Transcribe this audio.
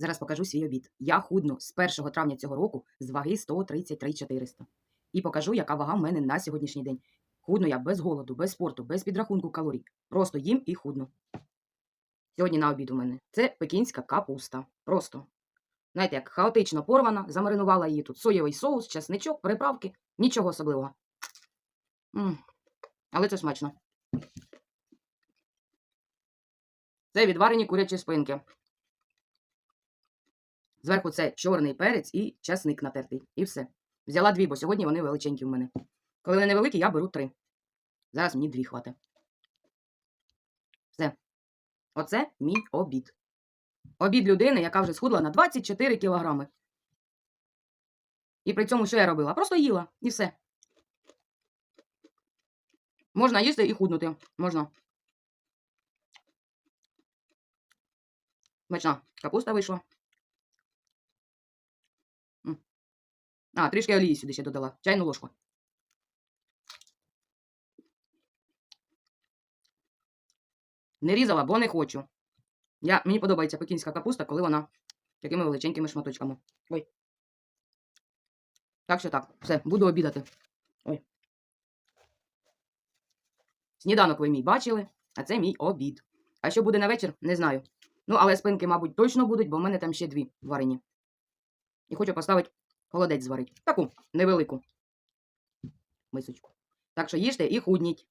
Зараз покажу свій обід. Я худну з 1 травня цього року з ваги 133 400. І покажу, яка вага в мене на сьогоднішній день. Худну я без голоду, без спорту, без підрахунку калорій. Просто їм і худну. Сьогодні на обід у мене це пекінська капуста. Просто. Знаєте, як хаотично порвана, замаринувала її тут соєвий соус, часничок, приправки. Нічого особливого. м Але це смачно. Це відварені курячі спинки. Зверху це чорний перець і часник натертий. І все. Взяла дві, бо сьогодні вони величенькі в мене. Коли вони невеликі, я беру три. Зараз мені дві хватить. Все. Оце мій обід. Обід людини, яка вже схудла на 24 кілограми. І при цьому що я робила? Просто їла і все. Можна їсти і худнути. Можна. Смачна. Капуста вийшла. А, трішки олії сюди ще додала. Чайну ложку. Не різала, бо не хочу. Я, мені подобається пекінська капуста, коли вона такими величенькими шматочками. Ой. Так що так, все, буду обідати. Ой. Сніданок ви мій бачили, а це мій обід. А що буде на вечір, не знаю. Ну, але спинки, мабуть, точно будуть, бо в мене там ще дві варені. І хочу поставити холодець зварить. Таку невелику мисочку. Так що їжте і худніть.